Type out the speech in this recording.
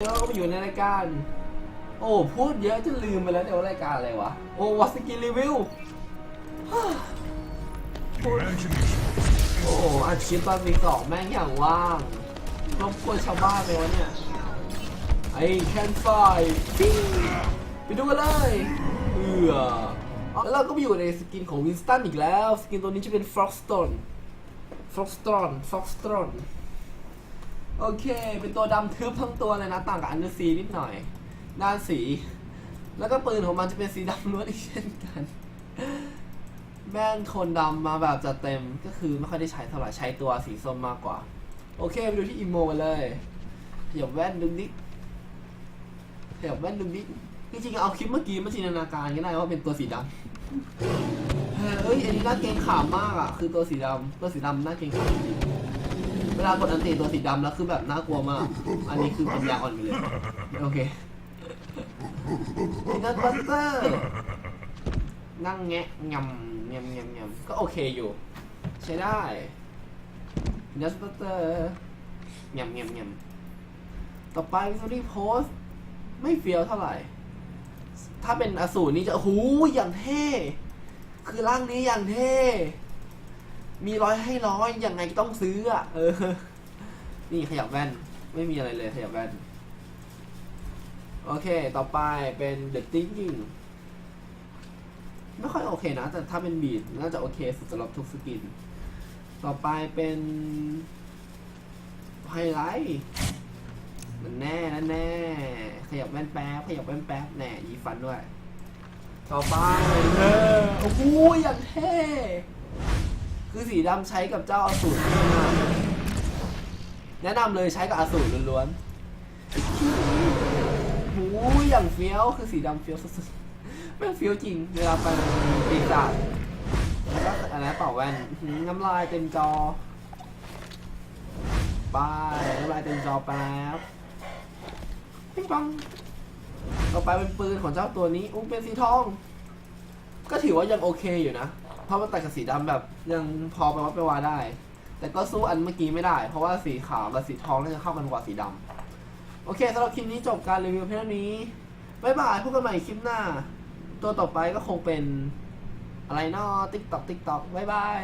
แล้วก็มาอยู่ในรายการ โอ้พูดเยอะจนลืมไปแล้วเนี่ยว่ารายการอะไรวะ โอ้วัสกินรีวิวโอ้อัดคลิปตอนปีสองแม่งอย่างว่างรบกวนชาวบ้านไปวะเนี่ยไอ้แคนไฟฟิงไปดูกันเลยเอือแล้วเราก็ไปอยู่ในสกินของวินสตันอีกแล้ว สกินตัวนี้จะเป็นฟล็อกสโตนฟล็อกสโตนฟล็อกสโตน โอเค เป็นตัวดำทึบทั้งตัวเลยนะ ต่างกับอันเดอร์ซีนิดหน่อย ด้านสี แล้วก็ปืนของมันจะเป็นสีดำล้วนอีกเช่นกันแม่งคนดำมาแบบจัดเต็มก็คือไม่ค่อยได้ใช้เท่าไหร่ใช้ตัวสีส้มมากกว่า โอเคไปดูที่อีโมกันเลยขยับแว่นดึงดิขยับแว่นดึงดิดจริงๆเอาคลิปเมื่อกี้มาจินตนาการก็ได้ว่าเป็นตัวสีดำเฮ้ยอันนี้น่าเกรงขามมากอะ คือตัวสีดำตัวสีดำน่าเกรงขามจริง เวลากดอันตีตัวสีดำแล้วคือแบบน่ากลัวมาก อันนี้คือปัญญาอ่อนไปเลย โอเคนัทบัตเตอร์ นั่งแงะยำยำยำยำก็โอเคอยู่ ใช้ได้นัสเตอร์ยำยำยำต่อไปวิสตี้โพสไม่เฟี้ยวเท่าไหร่ ถ้าเป็นอสูรนี่จะโอ้โหอย่างเท่ คือร่างนี้อย่างเท่ มีร้อยให้ร้อยยังไงต้องซื้ออะเออ นี่ขยับแว่น ไม่มีอะไรเลยขยับแว่น โอเค ต่อไปเป็น The Thinking ไม่ค่อยโอเคนะ แต่ถ้าเป็นบีดน่าจะโอเคสุดสำหรับทุกสกิน ต่อไปเป็นไฮไลท์มันแน่นะแน่ขยับแว่นแป๊บขยับแว่นแป๊บแน่ยีฟันด้วย ต่อไปเออโอ้โหอย่างเท่ คือสีดำใช้กับเจ้าอสูรแนะนำเลยใช้กับอสูรล้วนๆโอ้โหอย่างเฟี้ยวคือสีดำเฟี้ยวสุดๆแม่งฟิวจริงเวลาไปปีศาจแล้วก็อันนั้นเป่าแว่นน้ำลายเต็มจอไปน้ำลายเต็มจอไปแล้วปิ๊งปังต่อไปเป็นปืนของเจ้าตัวนี้อุ้งเป็นสีทอง ก็ถือว่ายังโอเคอยู่นะ เพราะมันตัดกับสีดำแบบยังพอไปวัดไปวาได้ แต่ก็สู้อันเมื่อกี้ไม่ได้ เพราะว่าสีขาวกับสีทองน่าจะเข้ากันกว่าสีดำโอเคสำหรับคลิปนี้จบการรีวิวเพียงเท่านี้บ๊ายบายพบกันใหม่คลิปหน้า ตัวต่อไปก็คงเป็นอะไรเนาะติ๊กตอกติ๊กตอกบ๊ายบาย